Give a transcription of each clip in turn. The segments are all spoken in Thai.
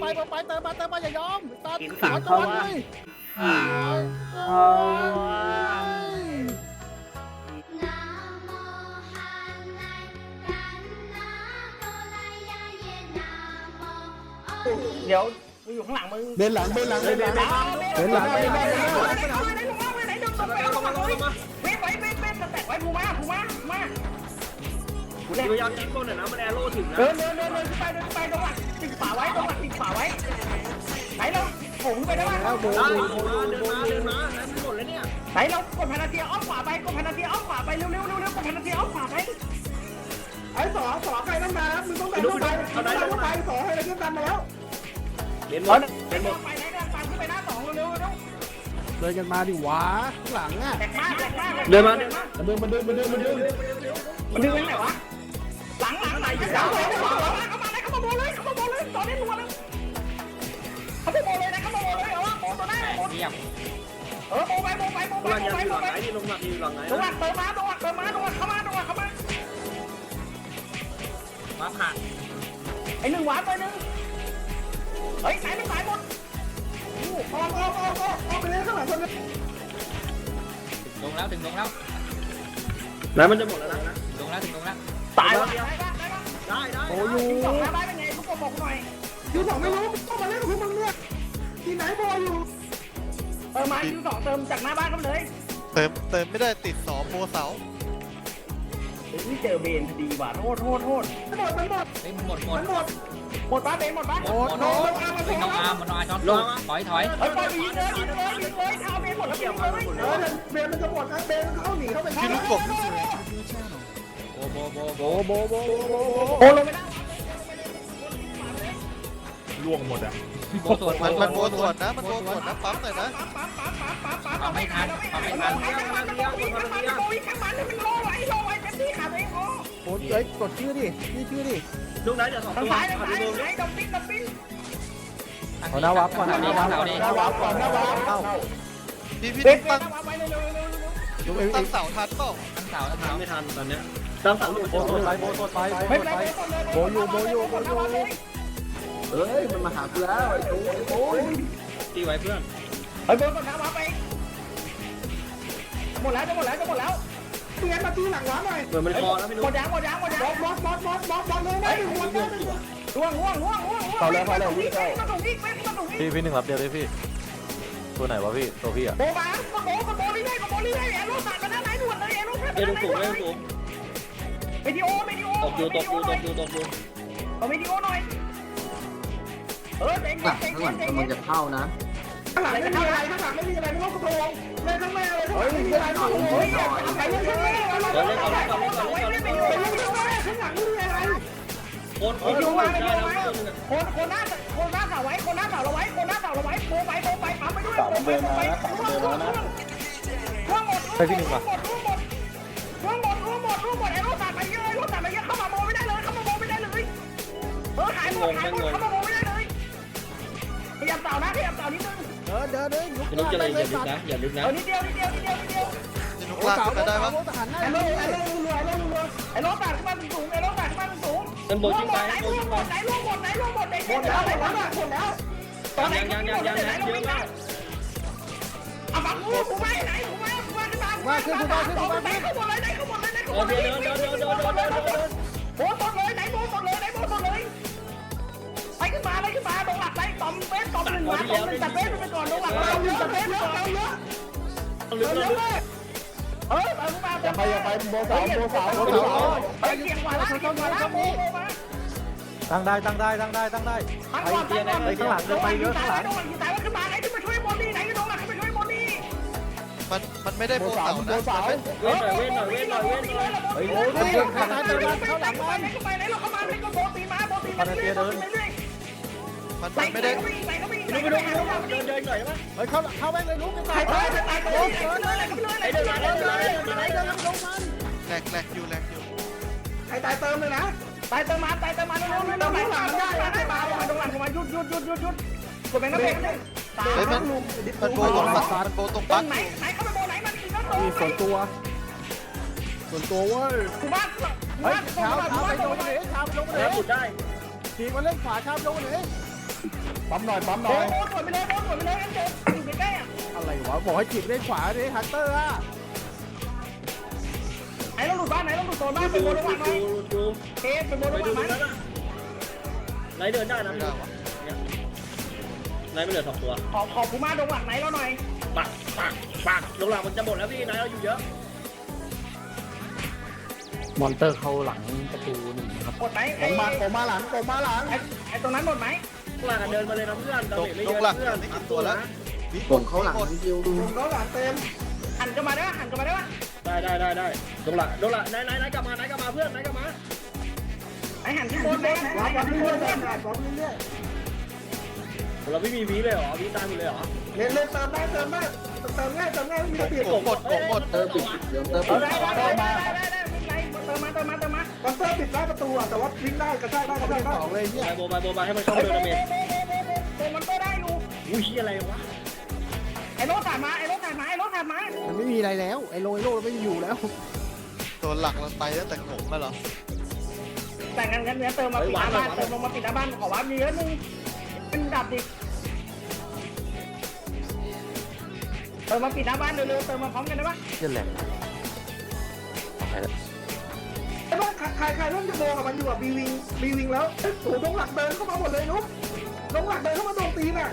ไปเปไปเติมมาเติมมาอย่ายอมตัดกินสามเข้าาเดี๋ยวกูอยู่ข้างหลังมึงเดินหลังเดินหลังเดินหลังเดินหลังเดินหลังไหนหลังมาไหนลงมาไหนลงมาไหนลงมาเว้ยไว้เว้ยเว้ยแตกไว้ภูมาภูมาภูมา พยายามยิงก้นหน่อยนะมันแอโร่ถึงนะเดินเดินเดินเดินไปเดินไปตรงหลังติดฝาไว้ตรงหลังติดฝาไว้ไหนเราผมไปได้ไหมแล้วโบได้โบเดินมาเดินมาเดินมาแล้วมันหมดแล้วเนี่ยไหนเรากดพนันเทียอ้อมขวาไปกดพนันเทียอ้อมขวาไปเร็วเร็วเร็วเร็วกดพนันเทียอ้อมขวาไปไอ้สอสอใครต้องมามึงต้องดันเข้าไปมึงต้องดันเข้าไปสอให้เราขึ้นดันมาแล้วเล่นหมเอาดไปเล่นหมดไหนเดินตามขึ้นไปหน้าสองเร็วเร็วเดินกันมาดิวะข้างหลังอะแตกมากแตกมากเดินมาเดินมาเดินมาเดินมาเดินมาเดินมันดึงไปไหนวะหลั เข้ามาเขามาเลยเข้ามาโบเลยเข้ามาโบเลยตอนนี้รัวเลยเขาไปโบเลยนะเขามาโบเลยเออโบตัวหน้าโบเออโบไปโบไปโบไปรันโบยังไปโบหลังไปไหนนี่ลงมาอยู่หลังไหนตรงหลังเติมมาตรงหลังเติมมาตรงหลังเข้ามาตรงหลังเข้ามามาผ่านไอ้หนึ่งหวานไปหนึ่งเฮ้ยไหนไม่ตายหมดออกออกออกออกออกไปเลยข้างหลังคนนึงลงแล้วถึงลงแล้วไหนมันจะหมดแล้วนะลงแล้วถึงลงแล้วตายแล้ว ได้ปะได้ปะได้ได้โบอยู่ยิงสองได้เป็นไงทุกคนบอกหน่อยยูสองไม่รู้ต้องมาเล่นกับพวกมึงเนี่ยที่ไหนบอลอยู่เติมมายิงสองเติมจากหน้าบ้านเข้าไปเลย เติมเติมไม่ได้ติดสอโปรเสาเฮ้ยเจอเบนพอดีว่ะโทษโทษโทษมันหมดมันหมดเฮ้ยมันหมดหมดมันหมดหมดป้าเบนหมดป้าหมดหมดหมดเฮ้ยน้องอาร์มน้องอาร์มช็อตถอยถอยเฮ้ยปล่อยยิงเลยยิงเลยยิงเลยเอาเบนหมดแล้วยิงเลยเออเบนมันจะหมดนะเบนเขาหนีเข้าไปพี่ลูกกบ โบโบโบโบโบโบโบโบโบโอ้ลงไม่ได้โบตรวจมันมันโปรตรวจนะ มันโปรตรวจนะปั๊มหน่อยนะปั๊บปั๊บปั๊บปั๊บปั๊บปั๊บเอาไม่ทันเอาไม่ทันวิ่งข้างมันวิ่งข้างมันวิ่งข้างมันมันรอไว้รอไว้เต็มที่ขาดเองโอ้โบเอ้ยกดชื่อดินี่ชื่อดิลูกไหนเดี๋ยวสองทางตัวซ้ายซ้ายซ้ายดมปิ้นดมปิ้นเอาหน้าวับก่อนหน้าวับก่อนหน้าวับก่อนหน้าวับเข้าพี่พี่เบต้นองเบตั้นงเอาไว้เร็วเร็วเร็วเร็วดูเอ้ยตั้งเสาทันเปล่าทั้งเสาทั้งเสาไม่ทันตอนเนี้ย ตามสั่งลูกโบไปโบไปไปไม่ไปโบอยู่โบอยู่โบอยู่เอ้ยมันมาหากูแล้วไอ้โอ้ยโอ้ยตีไว้เพื่อนเฮ้เบนก่อนนะวาไปหมดแล้วจะหมดแล้วจะหมดแล้วเปลี่ยนมาตีหลังหวานหน่อยเหมือนมันคอแล้วไม่รู้หมดยังหมดยังหมดยังบอสบอสบอสบอสบอสบอสเลยนะหมดแล้วล่วงล่วงล่วงล่วงล่วงมาตรงนี้มาตรงนี้มาตรงนี้พี่พี่หนึ่งรับเดียวเลยพี่ตัวไหนวะพี่ตัวพี่อะโบมาโบโบโบนี่ได้โบนี่ได้แอโร่ตัดมาด้านไหนด่วนเลยแอโร่ตัดเอ้ยมาลูด้านไหนสูงด่วนเอ้ย เลยสูงวิดีโอวิดีโอตบอยู่ตบอยู่ตบอยู่ตบอยู่เอาวิดีโอหน่อย เออเจ๋งเจ๋งเจ๋งเจ๋งเจ๋งจะเข้านะข้างหลังไม่มีอะไรข้างหลังไม่มีอะไรไม่ต้องกระโดดเล่นข้างหน้าเลยข้างหลังไม่มีอะไรไม่ต้องกระโดดเฮ้ยเอาไปเล่นข้างหน้าเอาไปเล่นข้างหน้าเอาไว้เล่นไปอยู่ไปเล่นข้างหน้าข้างหลังไม่มีอะไรโคตรโคไปตรอยู่ได้มาไปอยู่แล้วมาคนคนหน้าคนหน้าเสาไว้คนหน้าเสาเราไว้คนหน้าเสาเราไว้โบไปโบไปปั๊มไปด้วยโบไปโบไปร่วงหมดร่วงหมดร่วงหมด หมดร่วงหมดไอ้รถตัดไปเยอะไอ้รถตัดไปเยอะเข้ามาโบไม่ได้เลยเข้ามาโบไม่ได้เลยเออหายหมดหายหมดเข้ามาโบไม่ได้เลยขยับเต่านะขยับเต่านิดนึงเดินเดินเดินลุกไม่รู้จะอะไรอย่าลึกนะอย่าลึกนะเออนิดเดียวนิดเดียวนิดเดียวนิดเดียวจะนุกโบลากเสาขึ้นโบมาได้เสาปะโบทหารหน้าไอ้รเลถยไอ้รถรัวไอ้รถรัวไอ้รถตัดขึ้นมาสูงไอ้รถตัดขึ้นมาสูงเป็นโบจิ้งไปไหนโบร่วจิ้งงหมไปดไหนร่วงหมดไหนร่วงหมดไหนหมดแล้วหมดแล้วหมดแล้วตอนไหนยังยังยังยังเยอะมากเอาบังกูกูไม่ไหนกูไม่กูไม่ขึ้นมากูไม่ขึ้นมาต่อไปไหนเข้าหมดเลยไหนเข้าหมดเลยไหนเข้าหมเดิดนเลยเดินเดินเดินเดินเดินเดิน เดินโบหมดเลยไหนโบหมดเลยไหนโบหมดเลยไปขึ้นมาไปขึ้นมาตรงหลักไหนตอมเบสตอมหนึ่งมาตอมหนึ่งตัดเบสไปก่อนตรงหลักตอมหนึ่งตัดเบสไปก่อนเยอะลึกเยอะกมากเออเอามาอย่าไปอย่าไปโบสาวโบสาวโบสาวไปเกี่ยงกว่าละเกี่ยงกว่าละโบมาตั้งได้ตั้งได้ตั้งได้ตั้งได้ตั้งก่อนตั้งไปข้างหลังเดินไปเยอะข้างหลังขึ้นมาไหนขึ้นมาช่วยโมนี่ไหนตรงหลังขึ้นมา มันมันไม่ได้โบโบว์สาเสามโบนะว์สายเว้นหน่อยเว้นหน่อยเว้นหน่อยเว้นหน่อยเฮ้ยโอ้ยเพื่อนข้างหลัเข้างหลังมันมันมันไม่ได้เดินเดินหน่อยมั้ยเฮ้ยเข้าเข้าแม่งเลยลุกกันไปไปไปไปลุกเลยไอ้เดินมาเดินมาเดินมาเดินมาลงมันแหลกแหลกอยู่แหลกอยู่ เฮ้ยมันมันโบตรงปักมันโบตรงปัดไหนไหนเข้าไปโบไหนมันอีกแล้ตัวส่วนตัว ส่วนตัวเว้ยกูบ้านกูเฮ้ยบ้านชาชาวชาวไปลงนาเลยชาวไปลงมาเลยบุดได้ขี่มาเล่นขวาชาวไปลงมาปั๊มหน่อยปั๊มหน่โบอยโบสวนไปเลยโบสวนไปเลยอันเดิมอยู่ใกล้อะอะไรวะบอกให้ขี่เล่นขวาดิฮันเตอร์อะไหนเราหลุดบ้านไหนเราหลุดโซนบ้านเป็โบระหว่างหนเอฟไปโบระหว่างไหนไหนเดินได้นะ ไหนไม่เหลือสองตัวขอขอภูมาตรงหลังไหนเราหน่อย ปักปักปักลงหลังมันจะหมดแล้วพี่ไหนเราอยู่เยอะมอนเตอร์เข้าหลังประตูหนึ่งครับหมดไหมโกไอ้มาโกมาหลังโกมาหลังไอ้ไอ้ตรงนั้นหมดไหมหลังเดินมาเลยนะเพื่อนตกตกหลักไม่กินตัวแล้ววิส่งเขาหลังหมดคิวผมเขาหลังเต็มหันกันมาได้ปะหันกันมาได้ปะได้ได้ได้ได้ลงหลังลงหลังไหนไหนไหนกลับมาไหนกลับมาเพื่อนไหนกลับมาไอ้หันที่โบนไหนรับหัรับนที่เรื่โบอยนๆไหนรับรับเรื่อย เราไม่มีวีเลยเหรอวีตามอยู่เลยเหรอๆเล่นเล่นเติมได้เติมได้เติมง่ายเติมง่ายไม่มีระเบียบโกงหมดโกงหมดเตอร์ปิดเดี๋ยวเตอร์ปิเอาดได้ได้ได้ได้ได้ไม่เป็นไรเติมมาเติมมาเติมมาบัสเตอร์ปิดได้ประตูอะแต่ว่าวิ่งได้กระชากได้กระชากได้สองเลยเนี่ยไปโบไปโบไปให้มันเข้าเฮ้ยเดิโบนโบเมจโบโบโบโบมันก็ได้อยู่อุ้ยอะไรวะไอ้รถผ่านมาไอ้รถผ่านมาไอ้รถผ่านมามันไม่มีอะไรแล้วไอ้โรยโรเราไม่อยู่แล้วตัวหลักเราไปตั้งแต่โกงมาเหรอแต่งงานกันเนี้ยเติมมาปิดหน้าบ้านเติมลงมาปิดหน้าบ้านขอว่ามีเยอะนึงเป็นดับดิ ติมมาปิดหน้าบ้านเร็วๆเติมมาพร้อมกันได้ปะเชี่ยแหลกไอ้ว่าใครใครเริ่มจะมองกับมันอยู่อะบีวิงบีวิงแล้วเอ้ยโอ้โหลงหลักเดินเข้ามาหมดเลยนุ๊กลงหลักเดินเข้ามาตรงตีนอะ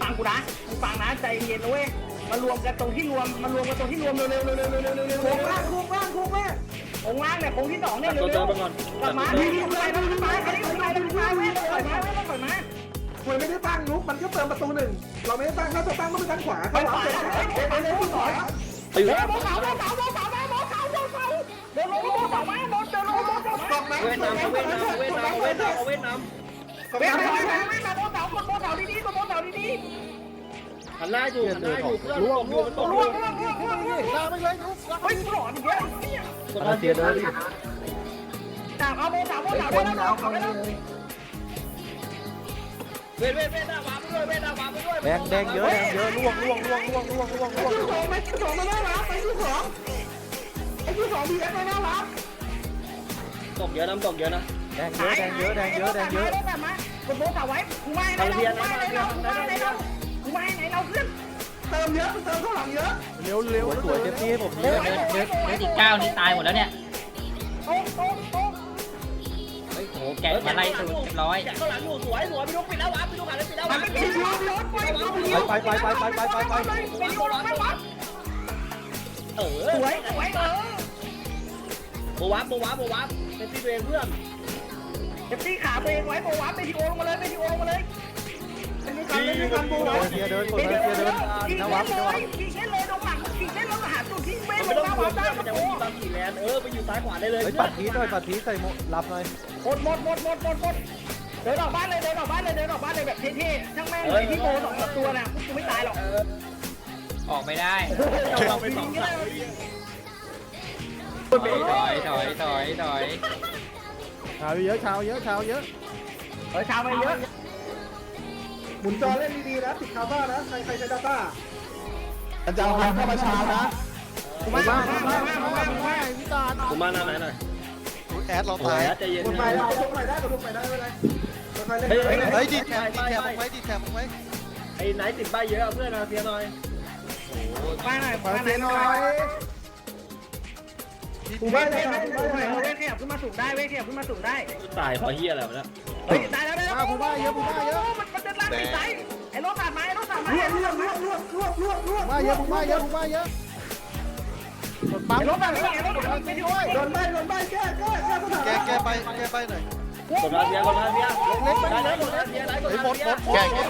ฟังกูนะมึงฟังนะใจเย็นนะเว้ยมารวมกันตรงที่รวมมารวมกันตรงที่รวมเร็วๆเร็วๆเร็วๆเร็วๆเร็วๆเร็วๆโค้เร็วงล่างโค้งล่างโค้งล่างๆองค์ล่างเนี่ยองค์ที่สองเนี่ยตัวเร็เติวมๆไปก่อนกลับมาดีดีไปแล้วขึ้นมาอันนี้ขึ้นมาแล้วขึ้นมาเว้ยปล่อยมาเว้ยปล่อยมา ควยไม่ได้ตั้งนุ๊กมันก็เติมประตูหนึ่งเราไม่ได้ตั้งถ้าจะตั้งต้องไปทางขวาเขาหลังเสร็จแล้วเอ๊ะเอ๊ะเอ๊ะที่ขวาไปอยู่เฮ้ยแล้วโบเสาโบเสาโบเสามาโบเสาโบเสาวเดินลงโบเสามาโบเดินลงโบเสามาตอกน้ำเว้นน้ำเว้นน้ำเว้นน้ำเว้นน้ำเว้นน้ตอกเว้ยน้ำเว้ยตอกเว้ยน้ำเว้ยมาโบเสากดโบเสาดีๆกดโบเสาดีำหันหน้าอยู่หันหน้าอยู่เพื่อนล่วงล่วงๆล่วงล่ล่ววงงล่วงล่วงล่วงล่วงลากไปเลยลูกเฮ้ยหลอนเยอะเนี่ยอาราเซียเดินดิจับเอาโบเสาโบเสาได้แล้วเอาได้แล้ว เว้นเว้นเว้นหน้าวาไปด้วยเว้นหน้าวาไปด้วยแดงแดงเยอะแดงเยอะล่วงล่วงล่วงล่วงล่วงล่วงล่วงที่สองไปที่สองมาหน้ารับไปที่สองไอ้ที่สองบีเอสมาหน้ารับตกเยอะน้ำตกเยอะนะแดงเยอะแดงเยอะแดงเยอะแดงเยอะได้แบบมากดโบเสาไว้กูไม่ไหนเรากูไม่ไหนเรากูไม่ไหนเรากูไม่ไหนเราขึ้นเติมเยอะเติมข้างหลังเยอะเร็วเร็วสวยเต็มที่ให้ผมเดินี้นเดินเดินอีกเก้านี่ตายหมดแล้วเนี่ย แกะมาไล่ตูดเรียบร้อย แกะข้างหลังอยู่สวยสวยไปดูปิดแล้ววาไปดูกันแล้วปิดแล้วมัวานไม่มีรถรถไปไปไปไปไปไปไปไปไปอยู่รถไม่วัดเออสวยสวยเออโบวับโบวับโบวับเป็นที่ตัวเองเพื่อนเอฟซีขาตัวเองไว้โบวัดไปทีโอลงมาเลยไปทีโอลงมาเลยไม่มีการเล่นไม่การบูอาไว้ราเซียเดินกดไปอาราเดิเซียนเดินขี่นะเล่วับนนะเลวับยขี่เล่นเลยตรงหลังขี่เล่นแล้วหาจุดที่ไม่มันลไม่งต้องหน้าห่ววังดได้เพื่อนก็มันจะโอ้มีบางกี่แลนเออไปอยู่ซ้ายขวาได้เลยเฮ้ยปัดทีหน่อยปัดทีใส่หมดรับหน่อย หมดหมดหมดหมดหมดหมดเดินออกบ้านเลยเดินออกบ้านเลยเดินออกบ้านเลยแบบเท่ๆช่างแม่งเลยที่โบสองตัวน่ะพวกกูไม่ตายหรอกออกไม่ได้เราไปสองสามถอยถอยถอยถอยชาวเยอะชาวเยอะชาวเยอะเออชาวไปเยอะหมุนจอเล่นดีๆนะติดคาบ้านะใครใครใช้ดาต้าอาจารย์พันเข้ามาชาวนะมามามามามามามาพิจารผมมาหน้าไหนหน่อย แอดเราโอ้ตายยใจเย็นกดไปแล้วกดไปได้กดไปได้ไม่เป็นไรค่อยๆเล่นเฮ้ยเฮ้ยดีแคมดีแคมไว้ดีแคมไว้ไอ้ไหนติดใบเยอะเพื่อนเอาเสียหน่อยมาหน่อยมามาหเสีน่ยอยหน่อยกูเว้ไม่ยได้เว้ยไม่เว้ยได้เว้ยเว้ยขยับขึ้นมาสูงได้เว้ยขยับขึ้นมาสูงได้ ตายเพราะเฮียอะไรวะเนี่ยเฮ้ยตายแล้วได้แล้วมาผู้ว่าเยอะผู้ว่าเยอะมันมันจะลั่นไปไสไอ้รถผ่านมาไอ้รถผ่านมาลวกลวกลวกลวกลวกลวกลวกผู้ว่าเยอะผู้ว่าเยอะผู้ว่าเยอะ ปั๊มรถผ่านมาไอ้รถผ่านมาไปแก้แก้แก้ไปแก้ไปหน่อยกดมาเสียกดมาเสียเล็กไปเลยกดมาเสียไหนกดเฮ้ยมาหมดหมดแก้แก้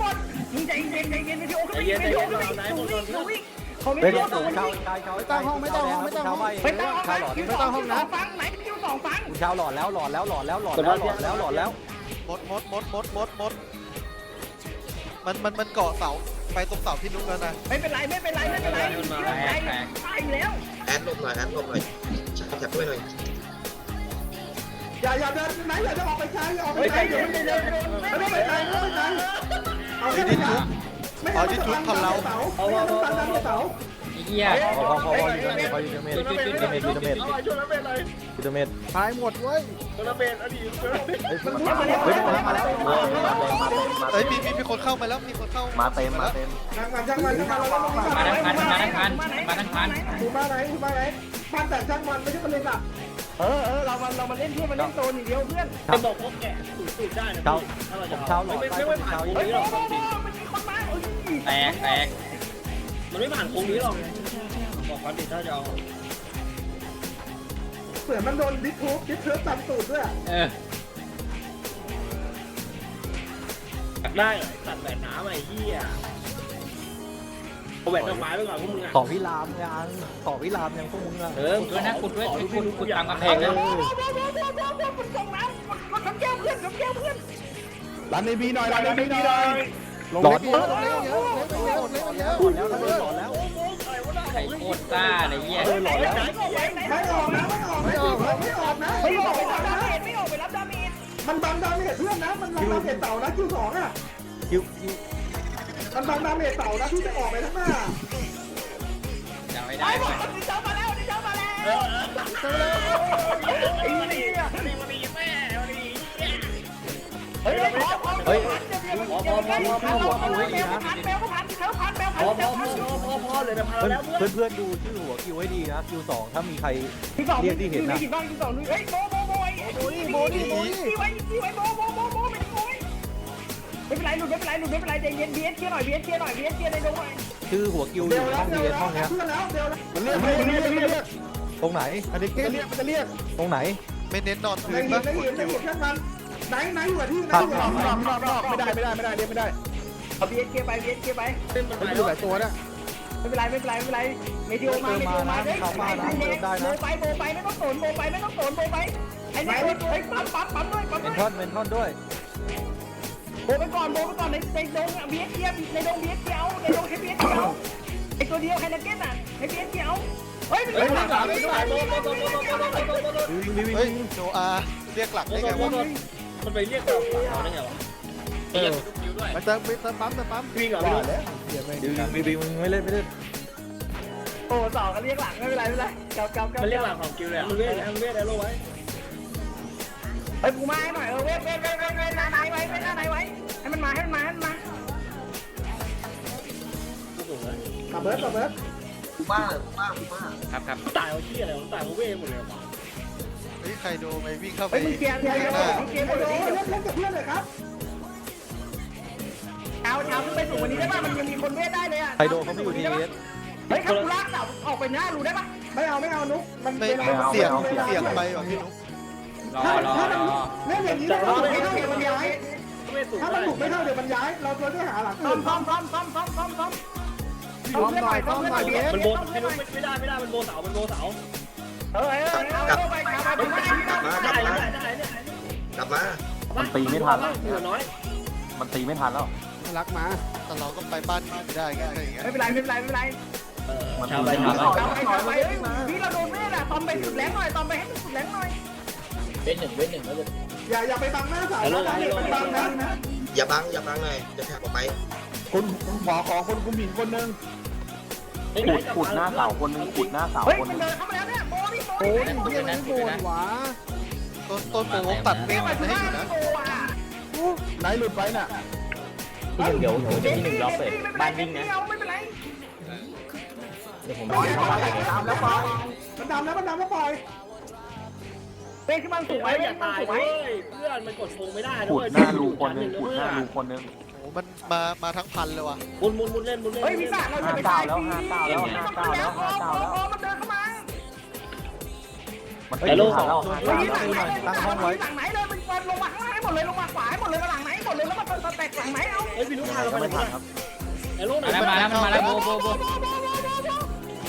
หมดมึงใจเย็นใจเย็นไปดิโอ้ขึ้นไปดิไปดิโอ้ขึ้นไปดิสูวิ่งเขาไม่เฮ้ยได้เดี๋ยวเขาสูไม่งได้ชาวชาวชาวไม่ต้องห้องไม่ต้องห้องไม่ต้องห้องไม่ต้องหลอดคิวไม่สต้องห้องนะฟังไหนคิวสองฟังชาวหลอดแล้วหลอดแล้วหลอดแล้วหลอดแล้วหลอดแล้วหลอดแล้วหมดหมดหมดหมดหมดหมด มันมันมันเกาะเสาไปตรงเสาพี่นุ๊กแล้วนะไม่เป็นไรไม่เป็นไรไม่เป็นไรใจตายแล้วแอดลงหน่อยแอดลงหน่อยชักจับด้วยหน่อยอย่าอย่าเดินไหนอย่าจะออกไปใช้อย่าออกไปใช้เดี๋ยวไม่ได้ไม่ต้องไปใช้ไม่ต้องไปใช้เอาแค่นี้ไม่เอาที่ทุบพันเราเสาไม่เอาต้องตันดันเสาไอ้เหี้ยพอพอพอพออยู่ตรงนี้พออยู่ตรงนี้ช่วยวิตาเมตวิตาเมตเอาช่วยน้ำเป็นเลยวิตาเมตตายหมดเว้ยช่วยน้ำเป็นอดีตเฮ้ยมาแล้วเฮ้ยมาแล้วมาแล้วฮ้ยมีมีมีคนเข้ามาแล้วมีคนเข้ามามาเต็มมาเต็มช่างมันช่างมันช่างมันเราต้องมาทั้งพันมาทั้งพันมาทั้งพันกูมาไหนกูมาไหนพันแต่ช่างมันไม่ใช่ประเด็นหลักเออเออเรามาเรามาเล่นที่มันเล่นโซนอย่างเดียวเพื่อนจะบอกพวกแกสูดสูดได้นะพี่ถ้าเราจะเอาไม่ไม่ไม่ผ่านโค้งเฮ้ยนี้หรโอ้อกโหมันมีคนมาเอ้ยแตกแตก มันไม่ผ่านโค้งนี้หรอกบอกความจริงถ้าจะเอาเหมือนมันโดนดิทูบดิทูบตามตูดด้วยเอออยากได้ตัดแหวนน้ำไอ้เหี้ยเอาแหวนดอกไม้ไปก่อนพวกมึงอะต่อพิรามยังต่อพิรามยังพวกมึงอะเออขุดด้วยนะขุดด้วยขุดขุดขุดตามกำแพเฮ้งยนะโอ้โหโอ้โหโอ้โหโอ้โหมันส่งน้ำมันมันทำแก้วเพื่อนทำแก้วเพื่อนรันในบีหน่อย รันในบีหน่อยหลอนเออเร็วเร็วเร็วเร็วเร็วเร็วหลอนแล้วระหลอนแล้วไข่โคตรซ่าเลยเหี้ยไหนไหนก็ไหนไหนไม่ออกนะไม่ออกไม่ออกไม่ออกนะไม่ออกไปรับดาเมจไม่ออกไปรับดาเมจมันบังดาเมจเพื่อนนะ มันบังดาเมจเต่านะคิวสองอะคิวคิวมันบังดาเมจเต่านะที่จะออกไปข้างหน้าจะไม่ไปได้หมดดิเจ้ามาแล้วดิเจ้ามาแล้วไอ้เนี่ย เฮ้ยขอขอเฮ้ยพอพอพอพอพอพอแมวพันแมวพันเท้าพันแมวพันพอพแมอวพพัอพอพอเลยนะพาเพื่อนแล้วเพื่อนเพื่อนๆดูชื่อหัวคิวให้ดีนะคิวสองถ้ามีใครที่สองเรียกที่เห็นนะที่สองที่สองเฮ้ยโบโบโบโบนี่โบนี่โบนี่ที่ไว้ที่ไว้โบโบโบโบไม่ได้โบไม่เป็นไรหลุดไม่เป็นไรหลุดไม่เป็นไรใจเย็นบีเอสเชียร์หน่อยบีเอสเชียร์หน่อยบีเอสเชียร์ในดงหน่อยชื่อหัวคิวอยู่ห้องเบียดียวเอสแล้ห้องเนี้ยเพื่อนแล้วมันเรียกมันเรียกมันเรียกตรงไหนมันจะเรียกมันจะเรียกตรงไหนไม่เน้นนอนในพื้นหิปะนในหินในหินช่น ไหนไหนอยู่ที่ไหนตัดอยู่รอบรอบรอบรอบไม่ได้ไม่ได้ไม่ได้เรียกไม่ได้เอาบีเอสเชียร์ไปบีเอสเชียร์ไปมันอยู่หลายตัวนะไม่เป็นไรไม่เป็นไรไม่เป็นไรเมดิโอมาเมดิโอมาเฮ้ยไปไปโบไปโบไปไม่ต้องสนโบไปไม่ต้องสนโบไปไอ้นี่เฮ้ยปั๊มปั๊มปั๊มด้วยปั๊มเมด้วนยทอนเมนทอนด้วยโบไปก่อนโบไปก่อนในในดงเบียดเดียวในดงเบียดเดียวในดงให้เบียดเดียวไอตัวเดียวไฮนักเก็ตอะให้เบียดเดียวเฮ้ยมันเฮ้ยหลังหลังไม่ได้โบโบโบโบโบโบโบโบวิววิววิเฮ้ยววิวโนอาเรียกหลักได้ไงโบวะ มันไปเรียกเราเราได้ไงวะเออมาเติมเติมปั๊มเติมปั๊มวิ่งเหรอว่าแล้ววิววิววิววิวไม่เล่นไม่เล่นโอ้ต่อกันเรียกหลังไม่เป็นไรไม่เป็นไรเก่าเก่าเก่ามันเรียกหลังของกิวเลยมันเรียกมันเรียกอะไรรู้ไว้เฮ้ยกูมาให้หน่อยเออเว้ยเว้ยเว้ยเว้ยเว้ยหน้าไหนไว้เว้ยหน้าไหนไว้ให้มันมาให้มันมาให้มันมาขับเบิร์ดขับเบิร์ดครับครับตายเอาที่อะไรตายเอาเว่หมดเลยเฮ้ยใครโดไปวิ่งเข้าไปเฮ้ยมึงเกียร์เกียร์เกียร์เกียร์โอ้เกียร์เล่นเล่นกับเพื่อนเลยครับเช้าเช้าขึ้นไปสูงวันนี้ได้ป่ะมันยังมีคนเวทได้เลยอะไคโดเขาไม่อยู่ทีเอสเฮ้ยครับกูลากเสาออกไปหน้ารูได้ป่ะไม่เอาไม่เอานุ๊กมันไม่เวลาเสี่ยงเสี่ยงไปว่ะพี่นุ๊กรอรอรอเล่นอย่างนี้ถ้ามันไม่เท่าเดี๋ยวมันย้ายเว่สูงถ้ามันบุกไม่เท่าเดี๋ยวมันย้าย เราตัวที่หาหลังซ้อมซ้อมซ้อมซ้อมซ้อมซ้อมซ้อมซ้อมเพื่อนหน่อยซ้อมเพื่อนหน่อยเบียมันโบไม่รู้ไม่ได้ไม่ได้มันโบเสามันโบเสา เออเออเอาไปเอาไปเอากลับมามันตีไม่ทันแล้วเหลือน้อยมันตีไม่ทันแล้ว รักมาแต่เราก็ไปบ้านไม่ได้ไงอะไรอย่างเงี้ยไม่เป็นไรไม่เป็นไรไม่เป็นไรมันตีไม่ทันแล้วเอาไปเอาไปเฮ้ยพี่เราโดนเวทอะตอมไปสุดแรงหน่อยตอมไปให้มันสุดแรงหน่อยอย่าอย่าไปบังหน้าสานะอย่าไปบังนะอย่าบังอย่าบังเลยจะแท็กออกไปคุณขอขอคนคุมหินคนหนึ่งขุดขุดหน้าเสาคนหนึ่งขุดหน้าเสาเฮ้ยคนมันึนงเดินเข้ามาแล้วเนี่ยโบ โอ้ยเยี่ยมเลยโกรธหวาต้นต้นโปตัดเมเรียฆมานให้อยู่นะไหนหลุดไปน่ะเดี๋ยวเดี๋ยวเดี๋ยวจะมีหนึ่งล็อกเลยบ้านวิ่งนะไม่เป็นไรเดี๋ยวผมมันดำแล้วปล่อยมันดำแล้วมันดำแล้วปล่อยเบรกขึ้นมาสูงไว้อย่าตายเว้ยเพื่อนมันกดพงไม่ได้ขุดหน้ารูคนนึงขุดหน้ารูคนนึงโอ้มันมามาทั้งพันเลยว่ะมุนมุนมุนเล่นมุนเล่นเฮ้ยพิซซ่าเราจะไปตายฟรีมันเดินเข้ามา มันตีไม่ทันแล้วเฮ้ยหลังไหนตั้งห้องไว้หลังไหนเลยมันลงมาข้างล่างให้หมดเลยลงมาขวาให้หมดเลยมาหลังไหนหมดเลยแล้วมันสแต็กหลังไหนเอาเฮ้ยพี่นุ๊กพาเรายังไปไม่ไหนทันครับไอ้โลกไหนมาแล้วมาแล้วมาแล้วโบโบโบ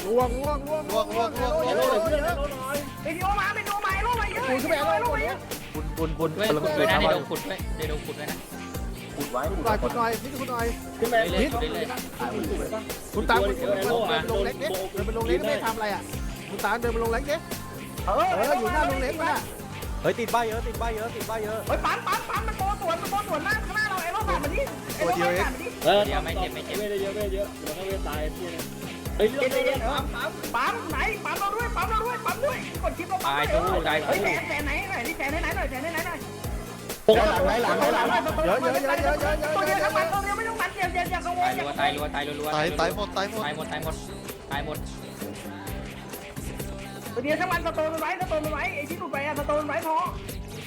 ล่วงล่วงล่วงล่วงล่วงล่วงไอ้โลกไหนเพื่อนไอ้โลกน้อยไปดูมาไปดูมาไอ้ลูกมาเยอะขึ้นไปเอาลูกมาเยอะคุณคุณคุณด้วยคนละขุคดนด้วยนะนะในบอดลงขุดด้วยในดงขุดด้วยนะขุดไว้ขุดหน่ไว้อยคุณหน่อยนี่คุณหน่อยขึ้นไปเรื่อยๆเรื่อยคุณตามเดี๋ยวไอ้โลกมาลงเล็กเนี่ยเดินไปลงเล็กไม่ทำอะไรอะคุณตามเดินไปลงเล็กเนี่ย เออเอออยู่หน้าลงเล็กมันอะเฮ้ยติดใบเยอะติดใบเยอะติดใบเยอะเฮ้ยปั๊มปั๊มปั๊มมันโตสวนมันโตสวนหน้าข้างหน้าเราไอ้ลูกผ่านมาดิไอ้ลูกผ่านมาดิเออไม่เจ็บไม่เจ็บไม่ได้เยอะไม่ได้เยอะเดี๋ยวเขาจะตายพี่เนี่ยเฮ้ยเรื่องเรื่องปั๊มปั๊มปั๊มไหนปั๊มเราด้วยปั๊มเราด้วยปั๊มด้วยกดคลิปเราปั๊มตายตู้ตายเฮ้ยตู้แสนแสนไหนหน่อยนี่แสนไหนไหนหน่อยแสนไหนไหนหน่อยไหลหลังไหลหลังเยอะเยอะเยอะเยอะเยอะเยอะตัวเดียวทั้งมันตัวเดียวไม่ต้องมันเดียวอย่าอย่ากังวตาลยอย่ารัวตายรัวตายรัวตายตายหมดตายหมดตายหมดตายหมดตายหมด ตัวเดียวทั้งมันสโตนมันไว้สโตนมันไว้ไอ้ที่หลุดไปอะสโตนมันไว้พอ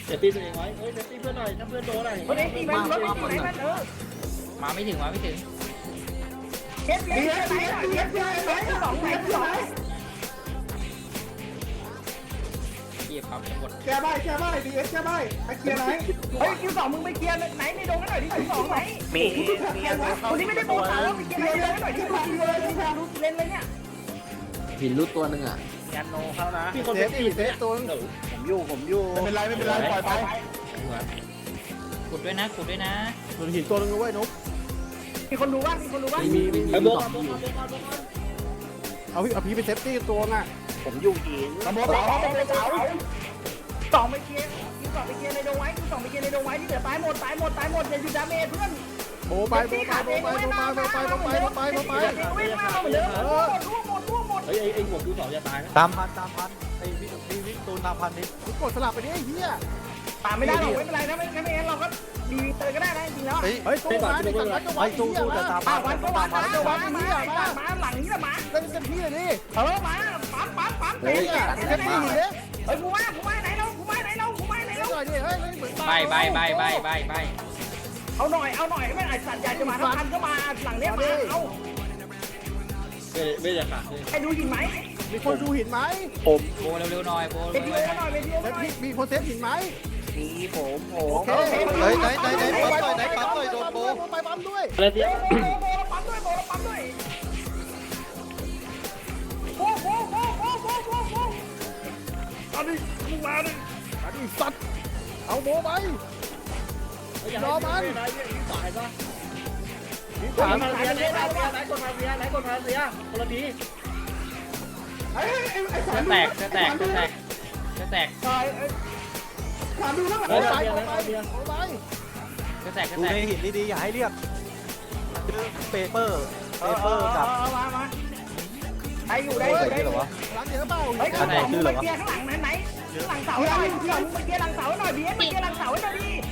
เซฟตี้ตัวเองไว้เฮ้ยเซฟตี้เพื่อนหน่อยถ้าเพื่อนโดนอะไรคนเองตีมันรถตีไหนมันเออมาไม่ถึงมาไม่ถึงเคสเบียร์ไหนหน่อยเคสเบียร์ไหนสองไหนสองเกียบปั๊มหมดแก้ใบแก้ใบดีเอสแก้ใบไอ้เคลียร์ไหนเฮ้ยคิวสองมึงไปเคลียร์ไหนในดงหน่อยที่คิวสองไหนมีคนนี้ไม่ได้โบว์ขาวไปเคลียร์ในดงหน่อยที่คิวเลยที่คิวเล่นเลยเนี่ยหินรูดตัวหนึ่งอะ ยันโนเขานะมีคนเซฟอีตี้เซฟตัวผมอยู่ผมอยู่ไม่เป็นไรไม่เป็นไรปล่อยไปขุดด้วยนะขุดด้วยนะส่วนหินตัวนึงด้วยนุ๊กมีคนดูบ้างมีคนดูบ้างมีมีไอ้มีโบสองอยู่เอาพี่เอาพี่ไปเซฟตี้ตัวน่ะผมอยู่หินกระโดดเสาไปเลยเสาสองไปเคลียร์คิวสองไปเคลียร์ในดงไว้คิวสองไปเคลียร์ในดงไว้ที่เหลือตายหมดตายหมดตายหมดอย่าหยุดดาเมจเพื่อนโบไปโบไปโบไปโบไปโบไปโบไปโบไปโบไปวิ่งมาเหมือนเดิมร่วงหมดร่วงหมดเฮ้ยไอ้ไอ้หัวคิวสองจะตายนะ ตามพันตามพันไอ้พี่พี่วิ่งตูนตามพันดิกูกดสลับไปดิไอ้เหี้ยตามไม่ได้หรอกไม่เป็นไรนะไม่ไม่งั้นเราก็ดีเตยก็ได้นะจริงแล้วเฮ้ยเฮ้ยตู้มาดิสังกัดก็ไว้ไม่สู้สู้แต่ตามอะพันวันก็ตาวัมนพันมามามามาหลังนี้ละมาเล่นเต็มที่เลยดิเออมาปั๊มปั๊มปั๊มเตะเนี่ยเซฟตี้หินดิเฮ้ยกูมากูมาไหนเรากูมาไหนเรากูมาไหนเล่นเราหน่อยดิเฮ้ยเล่นเหมือนใบใบใบใบใบใบเอาหน่อยเอาหน่อยไม่ไอ้สัตว์ใหญ่จะมาทั้งพันก็มาหลังเนี้ยมาเอา ไม่ไม่จะขาดเลยใครดูหินไหมมีคนดูหินไหมโบเร็วๆหน่อยโบเอ็นดีโอหน่อยเอ็นดีโอเซหฟน่อยมีคนเซฟหินไหมมีผมผโอมเคเฮ้ยไหนไหนไหนปั๊มหน่อยไหนปั๊มหน่อยโดนโบ ไปปั๊มด้วยอะไรเตี้ยโบโบโบปั๊มด้วยโบปั๊มด้วยโบโบโบโบโบโบโบมาดิมึงมาดิมาดิสัตว์เอาโบไป รอมันไหนเนี่ยอีสายปะ หนกดขวามเสียไหนมายไหนกดมาเสียไหนกดมาเสียคนละทีไอ้ไอ้ไอ้สาเสื้รอแตกเสื้อแตกเสื้อแตกเสื้อแตกใช่สารดูแล้วเฮ้ไปเสียไปไปเสียไปเสื้อแตกเสื้อดูแตในหินดีๆอย่าให้เรียกเปเปอร์เปเปอร์กับมามาได้อยู่ได้อยู่ได้หรอวะหลังเดี๋ยวเปล่าเฮ้ยข้างหลังมึงไปเกียร์ข้างหลังไหนไหนหลังเสาหน่อยมึงไปเกียร์หลังเสาหน่อยเบีเอสไปเกียร์หลังเสาหน่อยดิ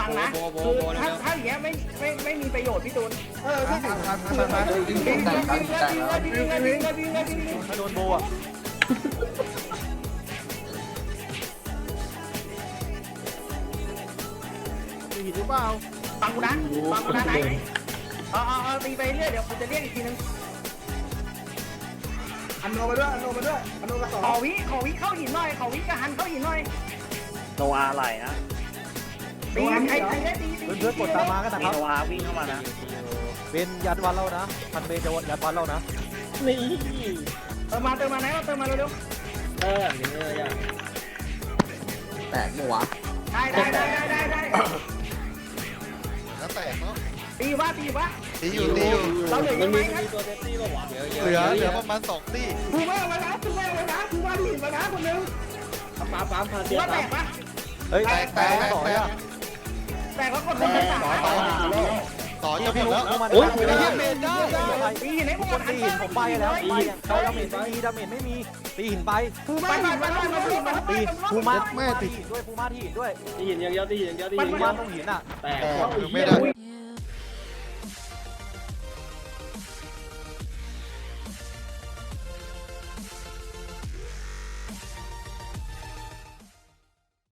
ฟังนะคือถ้าถ้าอย่างเงี้ยไม่ไม่ไม่มีประโยชน์พี่ตูนเออที่ทันทันทันทันวิ่งวิ่งวิ่งวิ่งวิ่งวิ่งวิ่งวิ่งวิ่งวิ่งวิ่งถ้าโดนโบอะมีหินหรือเปล่าฟังกูนะฟังกูนะไหนเออเออเออตีไปเรื่อยเดี๋ยวกูจะเรียกอีกทีนึงอันโนมาด้วยอันโนมาด้วยอันโนมาสองขอวิขอวิเข้าหินหน่อยขอวิกระหันเข้าหินหน่อยโนอาไหลนะ ตีใครใครได้ตีตีเพื่อนๆกดตามมากันนะมีครับโนอาวิ่งเข้ามานะเป็นยัดวันเรานะพันเบนจะยัดวันเรานะนี่เติมมาเติมมาไหนเติมมาเร็วเออนี่เลยอะแตกหมวะๆได้ได้ได้ได้ได้แล้วแตกเนาะตีว่าตีว่าตีอยู่ตีอยู่เราเหลือมัยันงไงมีครับมีตัวเซฟตี้ป่าวะเยอะเหลือเยเหลืออะประมาณสองตีทูมาไว้นะทูมาไว้นะทูมาที่หินไว้นะคนนึงปั๊มปั๊มพาเสียว่าแตปั๊มกปะเฮ้ยแตกแตกแตกต่อแตเนี่ยก แตกแล้วกดเป็นสามต่อจะหมดแล้วมันโอ้ยไม่ไม่ได้ได้เมนได้ตีหินให้หมคดนตีหินผมไปแล้วไปอย่างเดียวดาเมจไม่มีดาเมจไม่มีตีหินไปภูมาหินมาด้วยมาด้วยมาตีด้วยภูมาแม่ตีหินด้วยภูมาที่หินด้วยตีหินอย่างเดียวตีหินอย่างเดียวตีภูหินอย่างมาเดียวตรงหินอะแตกไม่ได้อุ้ย